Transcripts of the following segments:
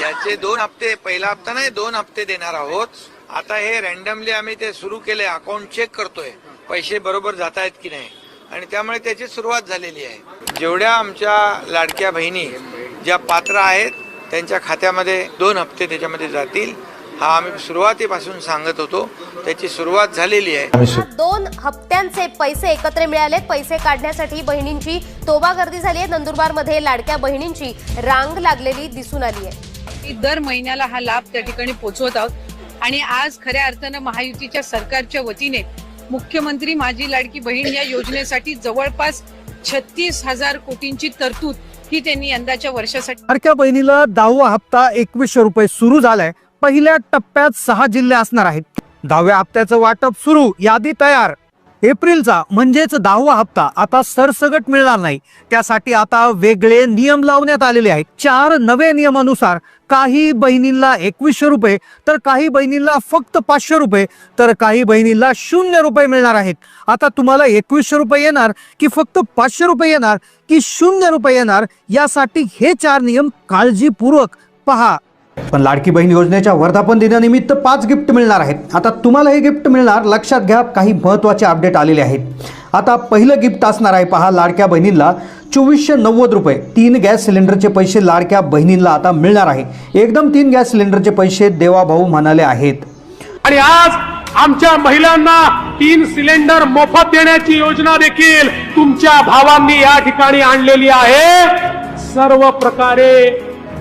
याचे दोन हप्ते पहिला हप्ता नाही दोन हप्ते देणार आहोत. आता हे रॅन्डमली आम्ही ते सुरू केले अकाउंट चेक करतोय. पैसे बरोबर जात आहेत की नाही? आणि त्यामुळे त्याची सुरुवात झालेली आहे. जेवढ्या आमच्या लाडक्या बहिणी ज्या पात्र आहेत त्यांच्या खात्यामध्ये दोन हप्ते त्याच्यामध्ये जातील. हा आम्ही सुरुवातीपासून सांगत होतो. त्याची सुरुवात झालेली आहे. दोन हप्त्यांचे पैसे एकत्र मिळाले पैसे काढण्यासाठी बहिणींची तोबा गर्दी झाली आहे. नंदुरबारमध्ये लाडक्या बहिणींची रांग लागलेली दिसून आली आहे. की दर महिन्याला हा लाभ त्या ठिकाणी पोहोचवत आहोत. आणि आज खऱ्या अर्थानं महायुतीच्या सरकारच्या वतीने मुख्यमंत्री माझी लाडकी बहीण या योजनेसाठी जवळपास छत्तीस हजार कोटींची तरतूद ही त्यांनी यंदाच्या वर्षासाठी लाडक्या बहिणीला दहावा हप्ता एकवीसशे रुपये सुरू झालाय. पहिल्या टप्प्यात सहा जिल्हे असणार आहेत. दहाव्या हप्त्याचं वाटप सुरू यादी तयार. एप्रिलचा म्हणजेच दहावा हप्ता आता सरसगट मिळणार नाही. त्यासाठी आता वेगळे नियम लावण्यात आलेले आहेत. चार नवे नियमानुसार काही बहिणींना एकवीसशे रुपये तर काही बहिणींना फक्त पाचशे रुपये तर काही बहिणींना शून्य रुपये मिळणार आहेत. आता तुम्हाला एकवीसशे रुपये येणार की फक्त पाचशे रुपये येणार की शून्य रुपये येणार? यासाठी हे चार नियम काळजीपूर्वक पहा. पण लाडकी बहीण योजनेच्या वर्धापन दिनानिमित्त पाच गिफ्ट मिळणार आहेत. आता तुम्हाला हे गिफ्ट मिळणार. लक्षात घ्या काही महत्त्वाचे अपडेट आलेले आहेत. आता पहिलं गिफ्ट असणार आहे पहा लाडक्या बहिणींना चोवीसशे नव्वद रुपये. तीन गॅस सिलेंडरचे पैसे लाडक्या बहिणींना आता मिळणार आहे. एकदम तीन गॅस सिलेंडरचे पैसे देवाभाऊ म्हणाले आहेत. आणि आज आमच्या महिलांना तीन सिलेंडर मोफत देण्याची योजना देखील तुमच्या भावांनी या ठिकाणी आणलेली आहे. सर्व प्रकारे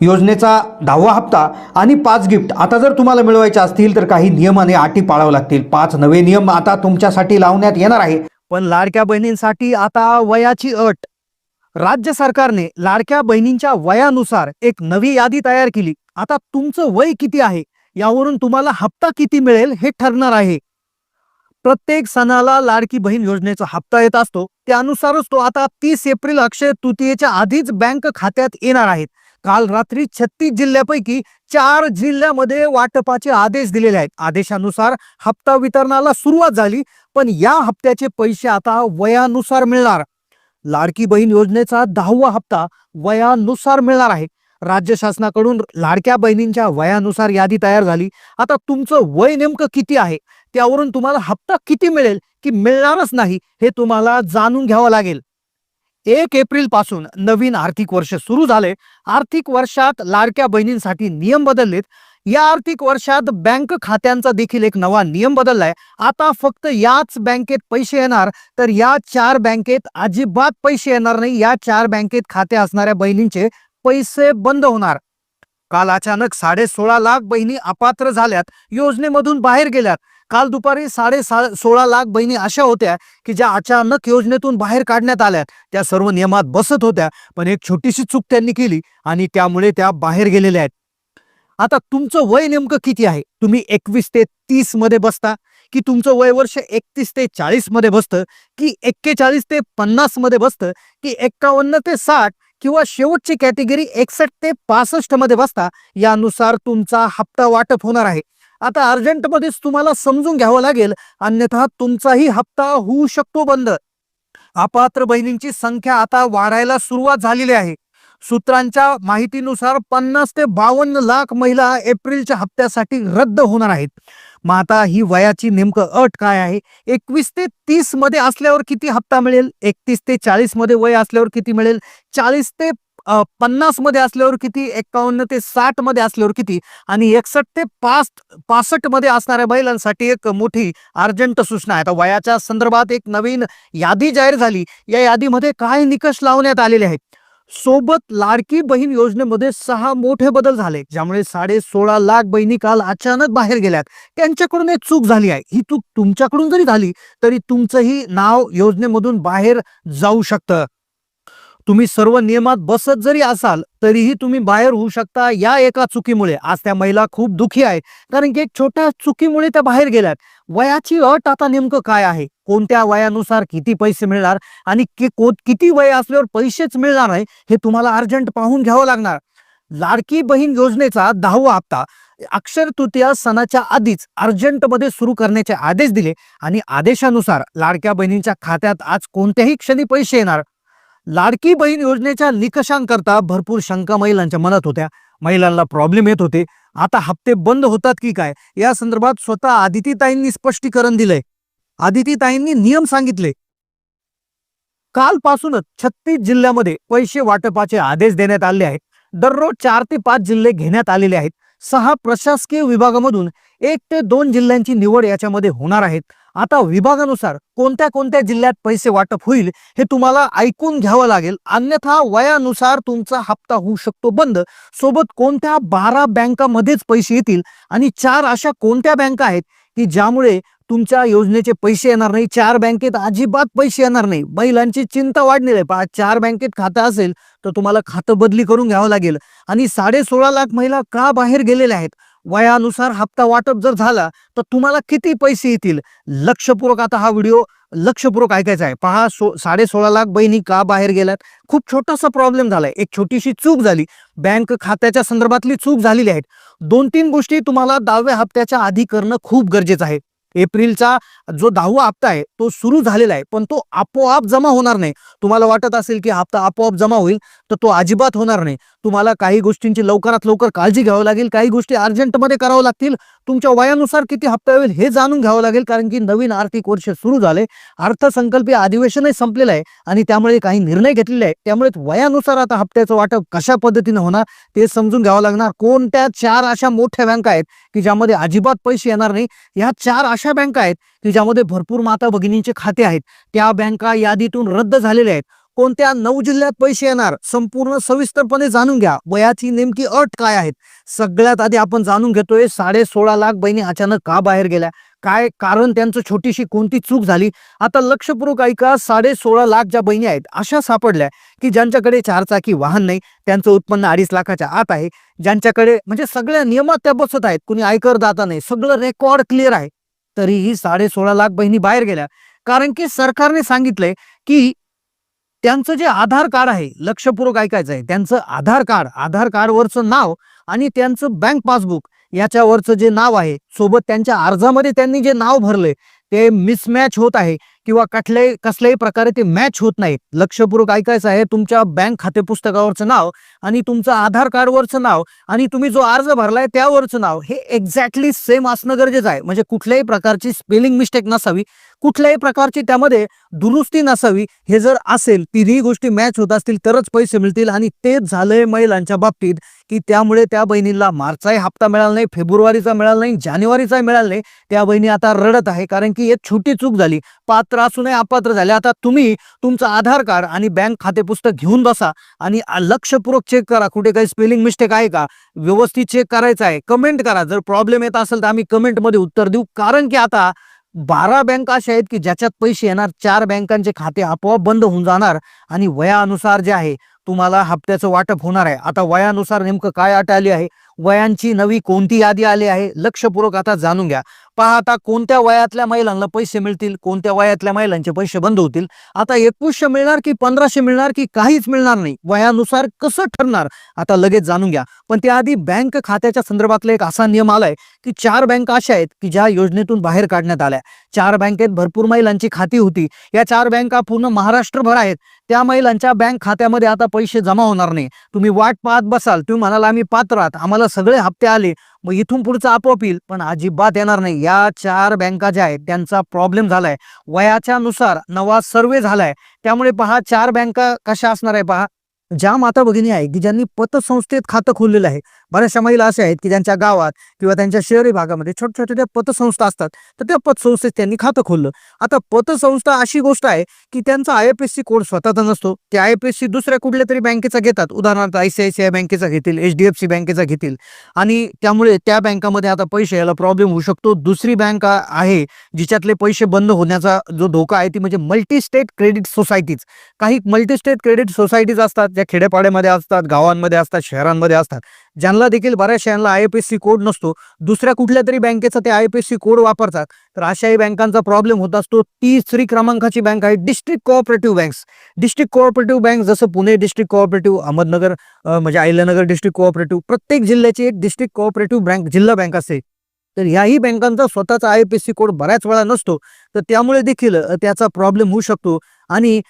योजनेचा दहावा हप्ता आणि पाच गिफ्ट. आता जर तुम्हाला मिळवायचे असतील तर काही नियम आणि अटी पाळावं लागतील. पाच नवे नियम आता तुमच्यासाठी लावण्यात येणार आहे. पण लाडक्या बहिणींसाठी आता वयाची अट. राज्य सरकारने लाडक्या बहिणींच्या वयानुसार एक नवी यादी तयार केली. आता तुमचं वय किती आहे? यावरून तुम्हाला हप्ता किती मिळेल हे ठरणार आहे. प्रत्येक सणाला लाडकी बहीण योजनेचा हप्ता येत असतो. त्यानुसारच तो आता तीस एप्रिल अक्षय तृतीयेच्या आधीच बँक खात्यात येणार आहेत काल रात्री छत्तीस जिल्ह्यापैकी चार जिल्ह्यामध्ये वाटपाचे आदेश दिलेले आहेत. आदेशानुसार हप्ता वितरणाला सुरुवात झाली पण या हप्त्याचे पैसे आता वयानुसार मिळणार. लाडकी बहीण योजनेचा दहावा हप्ता वयानुसार मिळणार आहे. राज्य शासनाकडून लाडक्या बहिणींच्या वयानुसार यादी तयार झाली. आता तुमचं वय नेमकं किती आहे? त्यावरून तुम्हाला हप्ता किती मिळेल की मिळणारच नाही हे तुम्हाला जाणून घ्यावं लागेल. एक एप्रिलपासून नवीन आर्थिक वर्ष सुरू झाले. आर्थिक वर्षात लाडक्या बहिणींसाठी नियम बदललेत. या आर्थिक वर्षात बँक खात्यांचा देखील एक नवा नियम बदललाय. आता फक्त याच बँकेत पैसे येणार तर या चार बँकेत अजिबात पैसे येणार नाही. या चार बँकेत खाते असणाऱ्या बहिणींचे पैसे बंद होणार. काल अचानक साडे सोळा लाख बहिणी अपात्र झाल्यात. योजनेमधून बाहेर गेल्यात. काल दुपारी साडे सोळा लाख बहिणी अशा होत्या की ज्या अचानक योजनेतून बाहेर काढण्यात आल्या. त्या सर्व नियमात बसत होत्या पण एक छोटीशी चूक त्यांनी केली आणि त्यामुळे त्या बाहेर गेलेल्या आहेत. आता तुमचं वय नेमकं किती आहे? तुम्ही एकवीस ते तीसमध्ये बसता की तुमचं वय वर्ष एकतीस ते चाळीसमध्ये बसतं की एक्केचाळीस ते पन्नासमध्ये बसतं की एक्कावन्न ते साठ किंवा शेवटची कॅटेगरी एकसष्ट ते पासष्टमध्ये बसता? यानुसार तुमचा हप्ता वाटप होणार आहे. आता अर्जंटमध्येच तुम्हाला समजून घ्यावं लागेल. अन्यथा तुमचाही हप्ता होऊ शकतो बंद. अपात्र बहिणींची संख्या आता वाढायला सुरुवात झालेली आहे. सूत्रांच्या माहितीनुसार पन्नास ते बावन्न लाख महिला एप्रिलच्या हप्त्यासाठी रद्द होणार आहेत. मग आता ही वयाची नेमकं अट काय आहे? एकवीस ते तीसमध्ये असल्यावर किती हप्ता मिळेल? एकतीस ते चाळीसमध्ये वय असल्यावर किती मिळेल? चाळीस ते पन्नासमध्ये असल्यावर किती? एकावन्न ते साठमध्ये असल्यावर किती? आणि एकसष्ट ते पाच पासष्टमध्ये असणाऱ्या महिलांसाठी एक मोठी अर्जंट सूचना आहे. आता वयाच्या संदर्भात एक नवीन यादी जाहीर झाली. या यादीमध्ये काय निकष लावण्यात आलेले आहेत. सोबत लाडकी बहीण योजनेमध्ये सहा मोठे बदल झाले. ज्यामुळे साडे सोळा लाख बहिणी काल अचानक बाहेर गेल्यात. त्यांच्याकडून एक चूक झाली आहे. ही चूक तुमच्याकडून जरी झाली तरी तुमचंही नाव योजनेमधून बाहेर जाऊ शकतं. तुम्ही सर्व नियमात बसत जरी असाल तरीही तुम्ही बाहेर होऊ शकता या एका चुकीमुळे. आज त्या महिला खूप दुखी आहे. कारण की एक छोट्या चुकीमुळे त्या बाहेर गेल्यात. वयाची अट आता नेमकं काय आहे? कोणत्या वयानुसार किती पैसे मिळणार आणि कि- को- किती वय असल्यावर पैसेच मिळणार नाही हे तुम्हाला अर्जंट पाहून घ्यावं लागणार. लाडकी बहीण योजनेचा दहावा हप्ता अक्षर तृतीया सणाच्या आधीच अर्जंटमध्ये सुरू करण्याचे आदेश दिले आणि आदेशानुसार लाडक्या बहिणींच्या खात्यात आज कोणत्याही क्षणी पैसे येणार. लाडकी बहीण योजनेच्या निकषांकरता भरपूर शंका महिलांच्या मनात होत्या. महिलांना प्रॉब्लेम येत होते. आता हप्ते बंद होतात की काय? या संदर्भात स्वतः आदितीताईंनी स्पष्टीकरण दिलंय. आदितीताईंनी नियम सांगितले. कालपासूनच छत्तीस जिल्ह्यामध्ये पैसे वाटपाचे आदेश देण्यात आले आहेत. दररोज चार ते पाच जिल्हे घेण्यात आलेले आहेत. सहा प्रशासकीय विभागामधून एक ते दोन जिल्ह्यांची निवड याच्यामध्ये होणार आहेत. आता विभागानुसार कोणत्या कोणत्या जिल्ह्यात पैसे वाटप होईल हे तुम्हाला ऐकून घ्यावं लागेल. अन्यथा वयानुसार तुमचा हप्ता होऊ शकतो बंद. सोबत कोणत्या बारा बँकामध्येच पैसे येतील आणि चार अशा कोणत्या बँका आहेत की ज्यामुळे तुमच्या योजनेचे पैसे येणार नाही? चार बँकेत अजिबात पैसे येणार नाही. महिलांची चिंता वाढलेली आहे. पहा चार बँकेत खातं असेल तर तुम्हाला खातं बदली करून घ्यावं लागेल. आणि साडे सोळा लाख महिला का बाहेर गेलेल्या आहेत? वयानुसार हप्ता वाटप जर झाला तर तुम्हाला किती पैसे येतील? लक्षपूर्वक आता हा व्हिडिओ लक्षपूर्वक ऐकायचा आहे. पहा सो साडे सोळा लाख बहिणी का बाहेर गेल्यात? खूप छोटासा प्रॉब्लेम झालाय. एक छोटीशी चूक झाली. बँक खात्याच्या संदर्भातली चूक झालेली आहेत दोन तीन गोष्टी तुम्हाला दहाव्या हप्त्याच्या आधी करणं खूप गरजेचं आहे. एप्रिलचा जो दहावा हप्ता आहे तो सुरू झालेला आहे पण तो आपोआप जमा होणार नाही. तुम्हाला वाटत असेल की हप्ता आपोआप जमा होईल तर तो अजिबात होणार नाही. तुम्हाला काही गोष्टींची लवकरात लवकर काळजी घ्यावी लागेल काही गोष्टी अर्जंटमध्ये करावं लागतील. तुमच्या वयानुसार किती हप्ता होईल हे जाणून घ्यावं लागेल कारण की नवीन आर्थिक वर्ष सुरू झाले अर्थसंकल्पीय अधिवेशनही संपलेलं आहे आणि त्यामुळे काही निर्णय घेतलेले आहे त्यामुळे वयानुसार आता हप्त्याचं वाटप कशा पद्धतीनं होणार ते समजून घ्यावं लागणार. कोणत्या चार अशा मोठ्या बँका आहेत की ज्यामध्ये अजिबात पैसे येणार नाही? ह्या चार अशा बँका आहेत की ज्यामध्ये भरपूर माता भगिनींचे खाते आहेत. त्या बँका यादीतून रद्द झालेल्या आहेत. कोणत्या नऊ जिल्ह्यात पैसे येणार? संपूर्ण सविस्तरपणे जाणून घ्या. वयाची नेमकी अट काय आहेत सगळ्यात आधी आपण जाणून घेतोय साडे सोळा लाख बहिणी अचानक का बाहेर गेल्या? काय कारण त्यांचं छोटीशी कोणती चूक झाली? आता लक्षपूर्वक ऐका साडे सोळा लाख ज्या बहिणी आहेत अशा सापडल्या की ज्यांच्याकडे चारचाकी वाहन नाही त्यांचं उत्पन्न अडीच लाखाच्या आत आहे. ज्यांच्याकडे म्हणजे सगळ्या नियमात त्या बसत आहेत. कुणी आयकर दाता नाही सगळं रेकॉर्ड क्लिअर आहे. तरीही साडे सोळा लाख बहिणी बाहेर गेल्या. कारण की सरकारने सांगितलंय की त्यांचं जे आधार कार्ड आहे लक्षपूर्वक ऐकायचं आहे. त्यांचं आधार कार्ड आधार कार्डवरचं नाव आणि त्यांचं बँक पासबुक याच्यावरचं जे नाव आहे सोबत त्यांच्या अर्जामध्ये त्यांनी जे नाव भरलंय ते मिसमॅच होत आहे. किंवा कुठल्याही कसल्याही प्रकारे ते मॅच होत नाही लक्षपूर्वक ऐकायचं आहे तुमच्या बँक खाते पुस्तकावरचं नाव आणि तुमचं आधार कार्डवरचं नाव आणि तुम्ही जो अर्ज भरलाय त्यावरचं नाव हे एक्झॅक्टली सेम असणं गरजेचं आहे. म्हणजे कुठल्याही प्रकारची स्पेलिंग मिस्टेक नसावी. कुठल्याही प्रकारची त्यामध्ये दुरुस्ती नसावी. हे जर असेल तिन्ही गोष्टी मॅच होत असतील तरच पैसे मिळतील आणि तेच झालंय महिलांच्या बाबतीत. की त्यामुळे त्या बहिणीला मार्चचाही हप्ता मिळाला नाही फेब्रुवारीचा मिळाला नाही जानेवारीचाही मिळाला नाही. त्या बहिणी आता रडत आहे कारण की एक छोटी चूक झाली. पात्र असूनही अपात्र झाले. आता तुम्ही तुमचं आधार कार्ड आणि बँक खाते पुस्तक घेऊन बसा आणि लक्षपूर्वक चेक करा. कुठे काही स्पेलिंग मिस्टेक आहे का? व्यवस्थित चेक करायचं आहे. कमेंट करा. जर प्रॉब्लेम येत असेल तर आम्ही कमेंटमध्ये उत्तर देऊ. कारण की आता बारा बँका अशा आहेत की ज्याच्यात पैसे येणार चार बँकांचे खाते आपोआप बंद होऊन जाणार आणि वयानुसार जे आहे तुम्हाला हप्त्याचं वाटप होणार आहे. आता वयानुसार नेमकं काय अट आली आहे? वयांची नवी कोणती यादी आली आहे? लक्षपूर्वक आता जाणून घ्या. पहा आता कोणत्या वयातल्या महिलांना पैसे मिळतील? कोणत्या वयातल्या महिलांचे पैसे बंद होतील? आता एकवीसशे मिळणार की पंधराशे मिळणार की काहीच मिळणार नाही? वयानुसार कसं ठरणार? आता लगेच जाणून घ्या. पण त्याआधी बँक खात्याच्या संदर्भातला एक असा नियम आलाय की चार बँका अशा आहेत की ज्या योजनेतून बाहेर काढण्यात आल्या. चार बँकेत भरपूर महिलांची खाती होती. या चार बँका पूर्ण महाराष्ट्रभर आहेत. त्या महिलांच्या बँक खात्यामध्ये आता पैसे जमा होणार नाही. तुम्ही वाट पाहत बसाल. तुम्ही म्हणाला आम्ही पात्र आहात. आम्हाला सगळे हप्ते आले मग इथून पुढचं आपोआप येईल. पण अजिबात येणार नाही. या चार बँका ज्या आहेत त्यांचा प्रॉब्लेम झालाय. वयाच्या नुसार नवा सर्वे झालाय. त्यामुळे पहा चार बँका कशा असणार आहे पहा. ज्या माता भगिनी आहे की ज्यांनी पतसंस्थेत खातं खोललेलं आहे. बऱ्याचशा महिला अशा आहेत की ज्यांच्या गावात किंवा त्यांच्या शहरी भागामध्ये छोट्या छोट्या त्या पतसंस्था असतात तर त्या पतसंस्थेत त्यांनी खातं खोललं. आता पतसंस्था अशी गोष्ट आहे की त्यांचा I F S C code स्वतःचा नसतो. ते आय एफ एस सी दुसऱ्या कुठल्या तरी बँकेचा घेतात. उदाहरणार्थ I C I C I बँकेचा घेतील एच डी एफ सी बँकेचा घेतील. आणि त्यामुळे त्या बँकामध्ये आता पैसे यायला प्रॉब्लेम होऊ शकतो. दुसरी बँक आहे जिच्यातले पैसे बंद होण्याचा जो धोका आहे ती म्हणजे मल्टी स्टेट क्रेडिट सोसायटीज. काही मल्टी स्टेट क्रेडिट सोसायटीज असतात ज्या खेडेपाड्यामध्ये असतात गावांमध्ये असतात शहरांमध्ये असतात. ज्यांना देखील बऱ्याचशा यांना I F S C code नसतो दुसऱ्या कुठल्या तरी बँकेचा ते I F S C code वापरतात. तर अशाही बँकांचा प्रॉब्लेम होत असतो. तिसरी क्रमांकाची बँक आहे district cooperative banks district cooperative bank जसं पुणे डिस्ट्रिक्ट कोऑपरेटिव्ह अहमदनगर म्हणजे अहिल्यानगर डिस्ट्रिक्ट कोऑपरेटिव्ह प्रत्येक जिल्ह्याची एक डिस्ट्रिक्ट कोऑपरेटिव्ह बँक जिल्हा बँक असते. तर याही बँकांचा स्वतःचा I F S C code बऱ्याच वेळा नसतो. तर त्यामुळे देखील त्याचा प्रॉब्लेम होऊ शकतो. आणि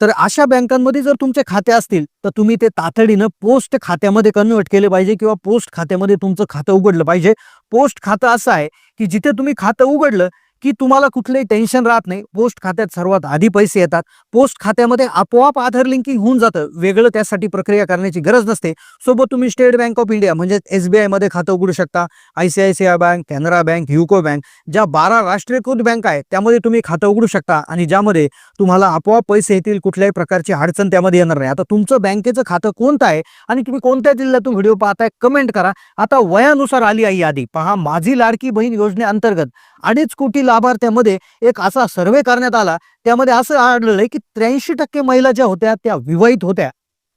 तर अशा बँकांमध्ये जर तुमचे खाते असतील तर तुम्ही ते तातडीनं पोस्ट खात्यामध्ये कन्व्हर्ट केले पाहिजे किंवा पोस्ट खात्यामध्ये तुमचं खातं उघडलं पाहिजे. पोस्ट खातं असं आहे की जिथे तुम्ही खातं उघडलं की तुम्हाला कुठलंही टेन्शन राहत नाही. पोस्ट खात्यात सर्वात आधी पैसे येतात. पोस्ट खात्यामध्ये आपोआप आधार लिंकिंग होऊन जातं. वेगळं त्यासाठी प्रक्रिया करण्याची गरज नसते. सोबत तुम्ही स्टेट बँक ऑफ इंडिया म्हणजे एस बी आयमध्ये खातं उघडू शकता. I C I C I bank Canara bank UCO bank ज्या बारा राष्ट्रीयकृत बँक आहेत त्यामध्ये तुम्ही खातं उघडू शकता आणि ज्यामध्ये तुम्हाला आपोआप पैसे येतील कुठल्याही प्रकारची अडचण त्यामध्ये येणार नाही. आता तुमचं बँकेचं खातं कोणतं आहे आणि तुम्ही कोणत्या जिल्ह्यातून व्हिडिओ पाहताय कमेंट करा. आता वयानुसार आली आहे यादी. पहा माझी लाडकी बहीण योजनेअंतर्गत अडीच कोटी लाभार्थ्यामध्ये एक असा सर्वे करण्यात आला. त्यामध्ये असं आढळलंय की त्र्याऐंशी टक्के महिला ज्या होत्या त्या विवाहित होत्या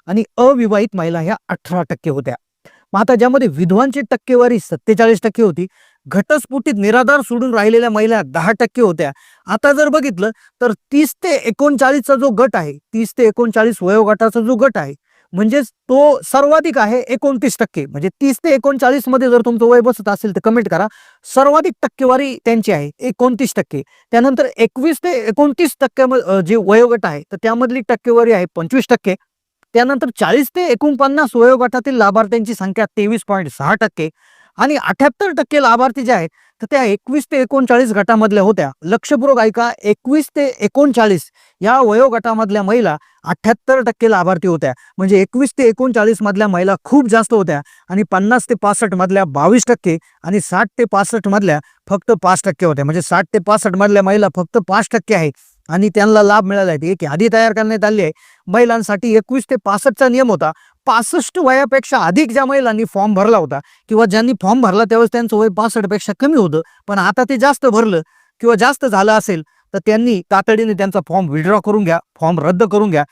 आणि अविवाहित महिला ह्या अठरा टक्के होत्या. मग आता ज्यामध्ये विधवांची टक्केवारी सत्तेचाळीस टक्के होती घटस्फोटीत निराधार सोडून राहिलेल्या महिला दहा टक्के होत्या. आता जर बघितलं तर तीस ते एकोणचाळीसचा जो गट आहे तीस ते एकोणचाळीस वयोगटाचा जो गट आहे म्हणजेच तो सर्वाधिक आहे एकोणतीस टक्के. म्हणजे तीस ते एकोणचाळीसमध्ये जर तुमचं वय बसत असेल तर कमेंट करा. सर्वाधिक टक्केवारी त्यांची आहे एकोणतीस टक्के. त्यानंतर एकवीस ते एकोणतीस टक्के जे वयोगट आहे तर त्यामधली टक्केवारी आहे पंचवीस टक्के. त्यानंतर चाळीस ते एकोणपन्नास वयोगटातील लाभार्थ्यांची संख्या तेवीस पॉईंट सहा टक्के. आणि अठ्याहत्तर टक्के लाभार्थी जे आहेत तर त्या एकवीस ते एकोणचाळीस गटामधल्या होत्या. लक्षपूर्वक ऐका एकवीस ते एकोणचाळीस या वयोगटामधल्या महिला अठ्याहत्तर टक्के लाभार्थी होत्या. म्हणजे एकवीस ते एकोणचाळीस मधल्या महिला खूप जास्त होत्या आणि पन्नास ते पासष्ट मधल्या बावीस टक्के आणि साठ ते पासष्ट मधल्या फक्त पाच टक्के होत्या. म्हणजे साठ ते पासष्ट मधल्या महिला फक्त पाच टक्के आहे आणि त्यांना लाभ मिळाला आहे. एक यादी तयार करण्यात आली आहे. महिलांसाठी एकवीस ते पासष्टचा नियम होता. पासष्ट वयापेक्षा अधिक ज्या महिलांनी फॉर्म भरला होता किंवा ज्यांनी फॉर्म भरला त्यावेळेस त्यांचं वय पासष्टपेक्षा कमी होतं पण आता ते जास्त भरलं किंवा जास्त झालं असेल तर त्यांनी तातडीने त्यांचा फॉर्म विड्रॉ करून घ्या फॉर्म रद्द करून घ्या.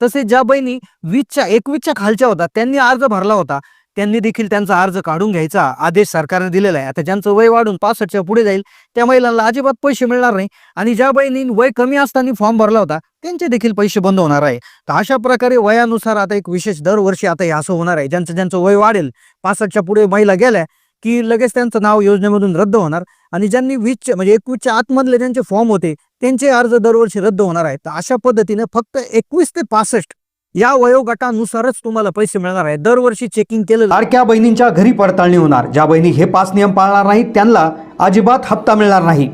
तसेच ज्या बहिणी वीसच्या एकवीसच्या खालच्या होता त्यांनी अर्ज भरला होता त्यांनी देखील त्यांचा अर्ज काढून घ्यायचा आदेश सरकारने दिलेला आहे. आता ज्यांचं वय वाढून पासष्टच्या पुढे जाईल त्या महिलांना अजिबात पैसे मिळणार नाही आणि ज्या बहिणी वय कमी असताना फॉर्म भरला होता त्यांचे देखील पैसे बंद होणार आहे. तर अशा प्रकारे वयानुसार आता एक विशेष दरवर्षी आता हे असं होणार आहे. ज्यांचं ज्यांचं वय वाढेल पासष्टच्या पुढे महिला गेल्या की लगेच त्यांचं नाव योजनेमधून रद्द होणार आणि ज्यांनी वीसच्या म्हणजे एकवीसच्या आतमधले ज्यांचे फॉर्म होते त्यांचे अर्ज दरवर्षी रद्द होणार आहेत तर अशा पद्धतीने फक्त एकवीस ते पासष्ट या वयोगटानुसारच तुम्हाला पैसे मिळणार आहे दरवर्षी चेकिंग केलं लाडक्या बहिणींच्या घरी पडताळणी होणार. ज्या बहिणी हे पाच नियम पाळणार नाहीत त्यांना अजिबात हप्ता मिळणार नाही.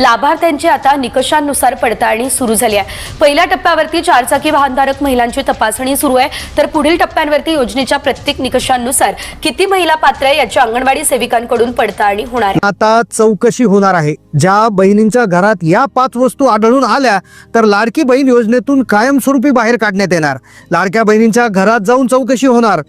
लाभार्थ्यांची आता निकषांनुसार पडताळणी सुरू झाली आहे. पहिल्या टप्प्यावरती चारचाकी वाहनधारक महिलांची तपासणी सुरू आहे. तर पुढील टप्प्यांवरती योजनेच्या प्रत्येक निकषांनुसार किती महिला पात्र आहे याची अंगणवाडी सेविकांकडून पडताळणी होणार आहे. आता चौकशी होणार आहे. ज्या बहिणींच्या घरात या पाच वस्तू आढळून आल्या तर लाडकी बहीण योजनेतून कायमस्वरूपी बाहेर काढण्यात येणार. लाडक्या बहिणींच्या घरात जाऊन चौकशी होणार.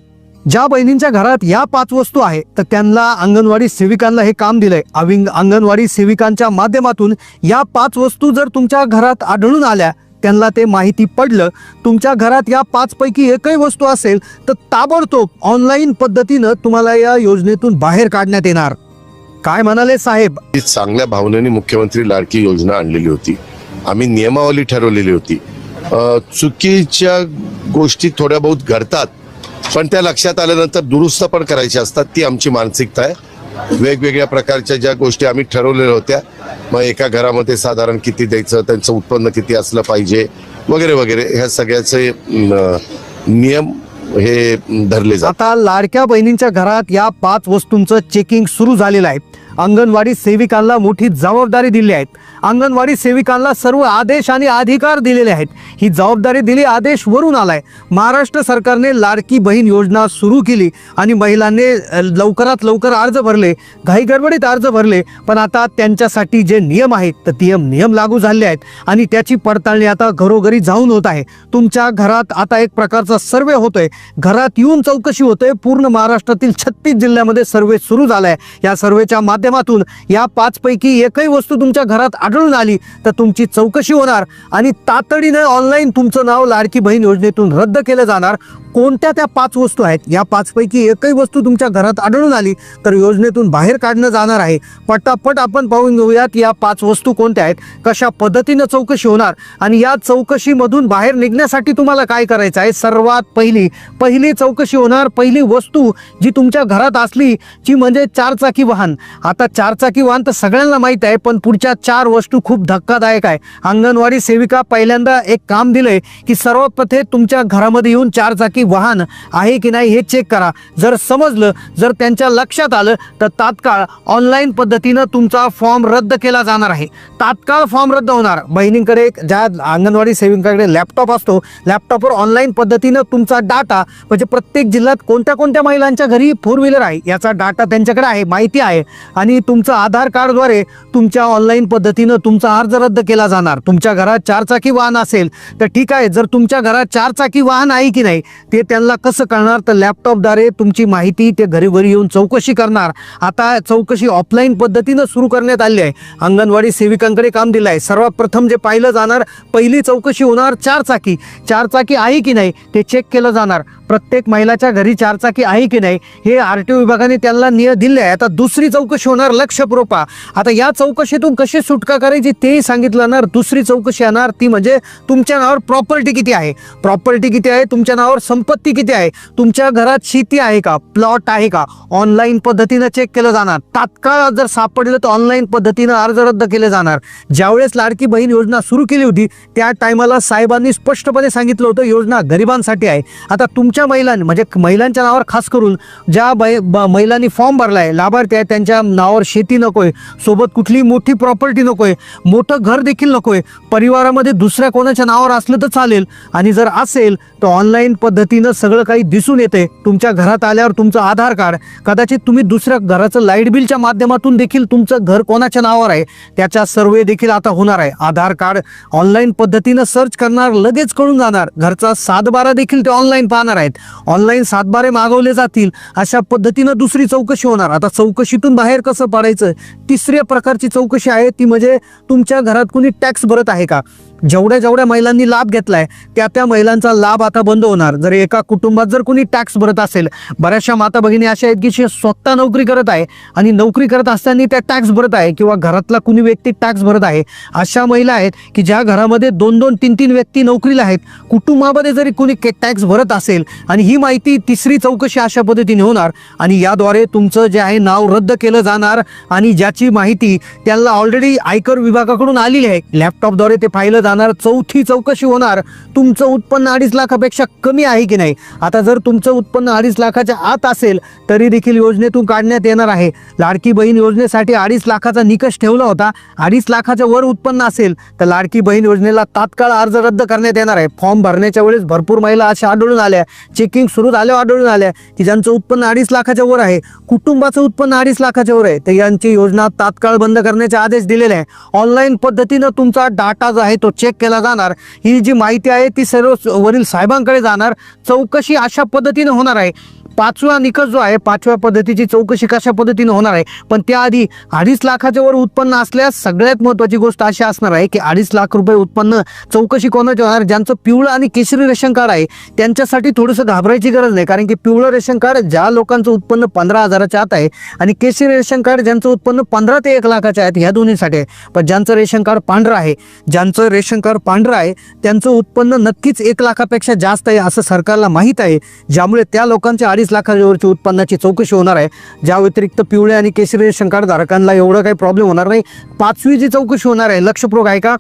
ज्या बहिणींच्या घरात या पाच वस्तू आहे तर त्यांना अंगणवाडी सेविकांना हे काम दिलंय. अविंग अंगणवाडी सेविकांच्या माध्यमातून या पाच वस्तू जर तुमच्या घरात आढळून आल्या त्यांना ते माहिती पडलं तुमच्या घरात या पाच पैकी एकही वस्तू असेल तर ताबडतोब ऑनलाईन पद्धतीनं तुम्हाला या योजनेतून बाहेर काढण्यात येणार. काय म्हणाले साहेब? ही चांगल्या भावनेने मुख्यमंत्री लाडकी योजना आणलेली होती. आम्ही नियमावली ठरवलेली होती. चुकीच्या गोष्टी थोड्या बहुत घडतात पण त्या लक्षात आल्यानंतर दुरुस्त पण करायची असतात. ती आमची मानसिकता आहे. वेगवेगळ्या प्रकारच्या ज्या गोष्टी आम्ही ठरवलेल्या होत्या मग एका घरामध्ये साधारण किती द्यायचं त्यांचं उत्पन्न किती असलं पाहिजे वगैरे वगैरे ह्या सगळ्याचे नियम हे धरले जातात. आता लाडक्या बहिणींच्या घरात या पाच वस्तूंचं चेकिंग सुरू झालेलं आहे. अंगणवाडी सेविकांना मोठी जबाबदारी दिली आहे. अंगणवाडी सेविकांना सर्व आदेश आणि अधिकार दिलेले आहेत. ही जबाबदारी दिली आदेश वरून आलाय. महाराष्ट्र सरकारने लाडकी बहीण योजना सुरू केली आणि महिलांनी लवकरात लवकर अर्ज भरले. घाई गडबडीत अर्ज भरले पण आता त्यांच्यासाठी जे नियम आहेत तर ते नियम लागू झाले आहेत आणि त्याची पडताळणी आता घरोघरी जाऊन होत आहे. तुमच्या घरात आता एक प्रकारचा सर्वे होतोय. घरात येऊन चौकशी होते. पूर्ण महाराष्ट्रातील छत्तीस जिल्ह्यामध्ये सर्वे सुरू झालाय. या सर्वेच्या माध्यमातून या पाचपैकी एकही वस्तू तुमच्या घरात आढळून आली तर तुमची चौकशी होणार आणि तातडीनं ऑनलाईन तुमचं नाव लाडकी बहीण योजनेतून रद्द केलं जाणार. कोणत्या त्या पाच वस्तू आहेत? या पाचपैकी एकही वस्तू तुमच्या घरात आढळून आली तर योजनेतून बाहेर काढणं जाणार आहे. पटापट आपण पाहून घेऊयात या पाच वस्तू कोणत्या आहेत कशा पद्धतीनं चौकशी होणार आणि या चौकशीमधून बाहेर निघण्यासाठी तुम्हाला काय करायचं आहे? सर्वात पहिली पहिली चौकशी होणार पहिली वस्तू जी तुमच्या घरात असली जी म्हणजे चारचाकी वाहन. आता चारचाकी वाहन तर सगळ्यांना माहीत आहे पण पुढच्या चार वस्तू खूप धक्कादायक आहे. अंगणवाडी सेविका पहिल्यांदा एक काम दिलंय की सर्वप्रथे तुमच्या घरामध्ये येऊन चारचाकी वाहन आहे की नाही हे चेक करा. जर समजलं जर त्यांच्या लक्षात आलं तर तात्काळ ऑनलाईन पद्धतीनं तुमचा फॉर्म रद्द केला जाणार आहे. तात्काळ फॉर्म रद्द होणार. बहिणींकडे ज्या अंगणवाडी सेविकांकडे लॅपटॉप असतो लॅपटॉपवर ऑनलाईन पद्धतीनं तुमचा डाटा म्हणजे प्रत्येक जिल्ह्यात कोणत्या कोणत्या महिलांच्या घरी फोर व्हीलर आहे याचा डाटा त्यांच्याकडे आहे माहिती आहे. आणि तुमचं आधार कार्डद्वारे तुमच्या ऑनलाईन पद्धतीनं तुमचा अर्ज रद्द केला जाणार. तुमच्या घरात चारचाकी वाहन असेल तर ठीक आहे. जर तुमच्या घरात चारचाकी वाहन आहे की नाही ते त्यांना कसं कळणार? तर लॅपटॉपद्वारे तुमची माहिती ते घरी घरी येऊन चौकशी करणार. आता चौकशी ऑफलाईन पद्धतीनं सुरू करण्यात आली आहे. अंगणवाडी सेविकांकडे काम दिलं आहे. सर्वात प्रथम जे पाहिलं जाणार पहिली चौकशी होणार चारचाकी. चारचाकी आहे की नाही ते चेक केलं जाणार. प्रत्येक महिलाच्या घरी चारचाकी आहे की नाही हे आर टी ओ विभागाने त्यांना निय दिले आहे आता दुसरी चौकशी होणार लक्षप्रोपा आता या चौकशीतून कशी सुटका करायची तेही सांगितलं जाणार दुसरी चौकशी येणार ती म्हणजे तुमच्या नावावर प्रॉपर्टी किती आहे? प्रॉपर्टी किती आहे? तुमच्या नावावर संपत्ती किती आहे? तुमच्या घरात शेती आहे का? प्लॉट आहे का? ऑनलाईन पद्धतीनं चेक केलं जाणार. तात्काळ जर सापडलं तर ऑनलाईन पद्धतीनं अर्ज रद्द केले जाणार. ज्यावेळेस लाडकी बहीण योजना सुरू केली होती त्या टायमाला साहेबांनी स्पष्टपणे सांगितलं होतं योजना गरिबांसाठी आहे. आता तुमच्या महिलांनी म्हणजे महिलांच्या नावावर खास करून ज्या बै- ब- महिलांनी फॉर्म भरला आहे लाभार्थी आहे त्यांच्या नावावर शेती नको आहे सोबत कुठली मोठी प्रॉपर्टी नको आहे मोठं घर देखील नको आहे परिवारामध्ये दुसऱ्या कोणाच्या नावावर असलं तर चालेल. आणि जर असेल तर ऑनलाईन पद्धतीनं सगळं काही दिसून येते तुमच्या घरात आल्यावर तुमचं आधार कार्ड कदाचित तुम्ही दुसऱ्या घराचं लाइट बिलच्या माध्यमातून देखील तुमचं घर कोणाच्या नावावर आहे त्याचा सर्वे देखील आता होणार आहे. आधार कार्ड ऑनलाईन पद्धतीनं सर्च करणार लगेच कळून जाणार. घरचा सातबारा देखील ते ऑनलाईन पाहणार आहे. आहेत. ऑनलाईन सातबारे मागवले जातील. अशा पद्धतीनं दुसरी चौकशी होणार. आता चौकशीतून बाहेर कसं पडायचं? तिसऱ्या प्रकारची चौकशी आहे ती म्हणजे तुमच्या घरात कुणी टॅक्स भरत आहे का? जेवढ्या जेवढ्या महिलांनी लाभ घेतलाय त्या त्या महिलांचा लाभ आता बंद होणार. जर एका कुटुंबात जर कोणी टॅक्स भरत असेल बऱ्याचशा माता भगिनी अशा आहेत की जे स्वतः नोकरी करत आहे आणि नोकरी करत असताना त्या टॅक्स भरत आहे किंवा घरातला कुणी व्यक्ती टॅक्स भरत आहे अशा महिला आहेत की ज्या घरामध्ये दोन दोन तीन तीन व्यक्ती नोकरीला आहेत कुटुंबामध्ये जरी कुणी टॅक्स भरत असेल आणि ही माहिती तिसरी चौकशी अशा पद्धतीने होणार आणि याद्वारे तुमचं जे आहे नाव रद्द केलं जाणार आणि ज्याची माहिती त्यांना ऑलरेडी आयकर विभागाकडून आलेली आहे. लॅपटॉपद्वारे ते पाहिलं जाणार चौथी चौकशी होणार. तुमचं उत्पन्न अडीच लाखापेक्षा कमी आहे की नाही? आता जर तुमचं उत्पन्न अडीच लाखाच्या आत असेल तरी देखील योजनेतून काढण्यात येणार आहे. लाडकी बहीण योजनेसाठी अडीच लाखाचा निकष ठेवला होता. अडीच लाखाच्या वर उत्पन्न असेल तर लाडकी बहीण योजनेला तात्काळ अर्ज रद्द करण्यात येणार आहे. फॉर्म भरण्याच्या वेळेस भरपूर महिला अशा आढळून आल्या. चेकिंग सुरू झाल्यावर आढळून आल्या की ज्यांचं उत्पन्न अडीच लाखाच्या वर आहे कुटुंबाचं उत्पन्न अडीच लाखाच्या वर आहे तर यांची योजना तात्काळ बंद करण्याचे आदेश दिलेले आहे. ऑनलाईन पद्धतीनं तुमचा डाटा जो आहे तो चेक केला जाणार. ही जी माहिती आहे ती सर्व वरील साहेबांकडे जाणार. चौकशी अशा पद्धतीनं होणार आहे. पाचवा निकष जो आहे पाचव्या पद्धतीची चौकशी कशा पद्धतीने होणार आहे? पण त्याआधी अडीच लाखाच्या वर उत्पन्न असल्यास सगळ्यात महत्त्वाची गोष्ट अशी असणार आहे की अडीच लाख रुपये उत्पन्न चौकशी कोणाची होणार ज्यांचं पिवळं आणि केशरी रेशन कार्ड आहे त्यांच्यासाठी थोडंसं घाबरायची गरज नाही. कारण की पिवळं रेशन कार्ड ज्या लोकांचं उत्पन्न पंधरा हजाराच्या आत आहे आणि केशरी रेशन कार्ड ज्यांचं उत्पन्न पंधरा ते एक लाखाच्या आहेत ह्या दोन्हीसाठी आहे. पण ज्यांचं रेशन कार्ड पांढरं आहे ज्यांचं रेशन कार्ड पांढरं आहे त्यांचं उत्पन्न नक्कीच एक लाखापेक्षा जास्त आहे असं सरकारला माहीत आहे. ज्यामुळे त्या लोकांच्या अडीच लाखांवरची उत्पन्नाची चौकशी होणार आहे. ज्या व्यतिरिक्त पिवळे आणि केशरी रेशन एवढं काही प्रॉब्लेम होणार नाही. पाचवी जी चौकशी होणार आहे लक्षपूर्वक आहे का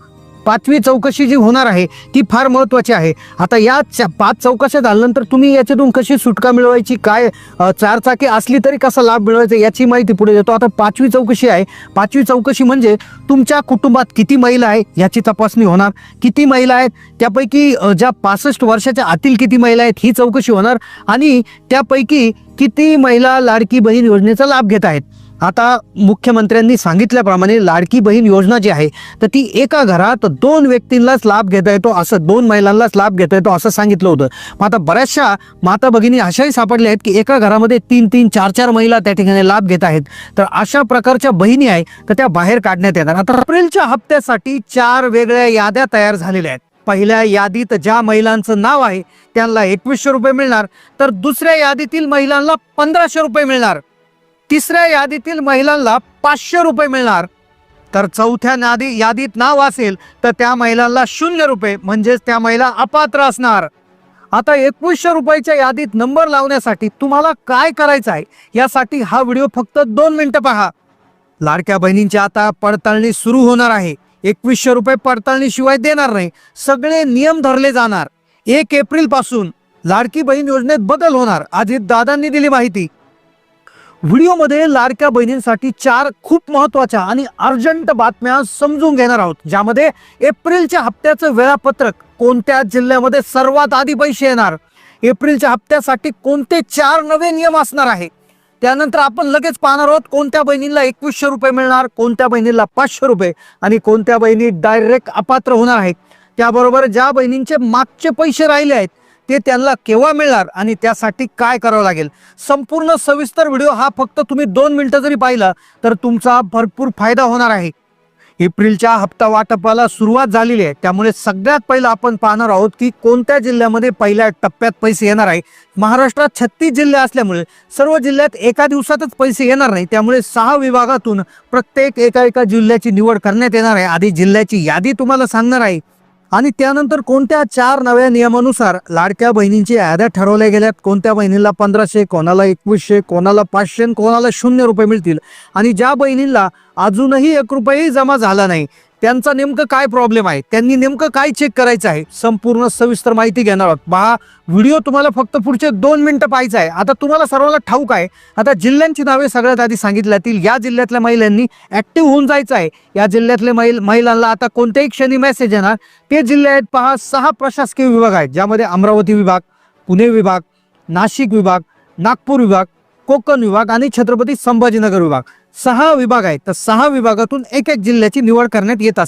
पाचवी चौकशी जी होणार आहे ती फार महत्त्वाची आहे. आता या पाच चौकशा झाल्यानंतर तुम्ही याच्यातून कशी सुटका मिळवायची काय चारचाकी असली तरी कसा लाभ मिळवायचा याची माहिती पुढे देतो. आता पाचवी चौकशी आहे. पाचवी चौकशी म्हणजे तुमच्या कुटुंबात किती महिला आहे याची तपासणी होणार. किती महिला आहेत त्यापैकी ज्या पासष्ट वर्षाच्या आतील किती महिला आहेत ही चौकशी होणार. आणि त्यापैकी किती महिला लाडकी बहीण योजनेचा लाभ घेत आहेत. आता मुख्यमंत्र्यांनी सांगितल्याप्रमाणे लाडकी बहीण योजना जी आहे तर ती एका घरात दोन व्यक्तींनाच लाभ घेता येतो असं दोन महिलांनाच लाभ घेता येतो असं सांगितलं होतं. मग आता बऱ्याचशा माता भगिनी अशाही सापडल्या आहेत की एका घरामध्ये तीन तीन चार चार महिला त्या ठिकाणी लाभ घेत आहेत. तर अशा प्रकारच्या बहिणी आहे तर त्या बाहेर काढण्यात येणार आता एप्रिलच्या हप्त्यासाठी चार वेगळ्या याद्या तयार झालेल्या आहेत. पहिल्या यादीत ज्या महिलांचं नाव आहे त्यांना एकवीसशे रुपये मिळणार. तर दुसऱ्या यादीतील महिलांना पंधराशे रुपये मिळणार. तिसऱ्या यादीतील महिलांना पाचशे रुपये मिळणार. तर चौथ्या यादी यादीत नाव असेल तर त्या महिलांना शून्य रुपये म्हणजेच त्या महिला अपात्र असणार. आता एकवीसशे रुपयाच्या यादीत नंबर लावण्यासाठी तुम्हाला काय करायचं आहे? यासाठी हा व्हिडिओ फक्त दोन मिनिटं पहा. लाडक्या बहिणींची आता पडताळणी सुरू होणार आहे. एकवीसशे रुपये पडताळणीशिवाय देणार नाही. सगळे नियम धरले जाणार. एक एप्रिलपासून लाडकी बहीण योजनेत बदल होणार. आधी दादांनी दिली माहिती. व्हिडिओमध्ये लाडक्या बहिणींसाठी चार खूप महत्त्वाच्या आणि अर्जंट बातम्या समजून घेणार आहोत ज्यामध्ये एप्रिलच्या हप्त्याचं वेळापत्रक कोणत्या जिल्ह्यामध्ये सर्वात आधी पैसे येणार? एप्रिलच्या हप्त्यासाठी कोणते चार नवे नियम असणार आहे? त्यानंतर आपण लगेच पाहणार आहोत कोणत्या बहिणींना एकवीसशे रुपये मिळणार कोणत्या बहिणीला पाचशे रुपये आणि कोणत्या बहिणी डायरेक्ट अपात्र होणार आहेत. त्याबरोबर ज्या बहिणींचे मागचे पैसे राहिले आहेत ते त्यांना केव्हा मिळणार आणि त्यासाठी काय करावं लागेल? संपूर्ण सविस्तर व्हिडिओ हा फक्त तुम्ही दोन मिनटं जरी पाहिला तर तुमचा भरपूर फायदा होणार आहे. एप्रिलच्या हप्ता वाटपाला सुरुवात झालेली आहे. त्यामुळे सगळ्यात पहिलं आपण पाहणार आहोत की कोणत्या जिल्ह्यामध्ये पहिल्या टप्प्यात पैसे येणार आहे. महाराष्ट्रात छत्तीस जिल्हे असल्यामुळे सर्व जिल्ह्यात एका दिवसातच पैसे येणार नाही. त्यामुळे सहा विभागातून प्रत्येक एका एका जिल्ह्याची निवड करण्यात येणार आहे. आधी जिल्ह्याची यादी तुम्हाला सांगणार आहे. आणि त्यानंतर कोणत्या चार नव्या नियमानुसार लाडक्या बहिणींची याद्या ठरवल्या गेल्यात? कोणत्या बहिणीला पंधराशे कोणाला एकवीसशे कोणाला पाचशे कोणाला शून्य रुपये मिळतील? आणि ज्या बहिणींना अजूनही एक रुपयेही जमा झाला नाही त्यांचा नेमकं काय प्रॉब्लेम आहे? त्यांनी नेमकं काय चेक करायचं आहे? संपूर्ण सविस्तर माहिती घेणार आहोत. पहा व्हिडिओ तुम्हाला फक्त पुढचे दोन मिनिटं पाहायचं आहे. आता तुम्हाला सर्वांना ठाऊक आहे. आता जिल्ह्यांची नावे सगळ्यात आधी सांगितल्यातील या जिल्ह्यातल्या महिलांनी ऍक्टिव्ह होऊन जायचं आहे. या जिल्ह्यातल्या महिल महिलांना आता कोणत्याही क्षणी मेसेज येणार. ते जिल्हे आहेत पहा सहा प्रशासकीय विभाग आहेत ज्यामध्ये अमरावती विभाग पुणे विभाग नाशिक विभाग नागपूर विभाग कोकण विभाग आणि छत्रपती संभाजीनगर विभाग. सहा विभाग आहेत. तर सहा विभागातून एक एक जिल्ह्याची निवड करण्यात येत असते.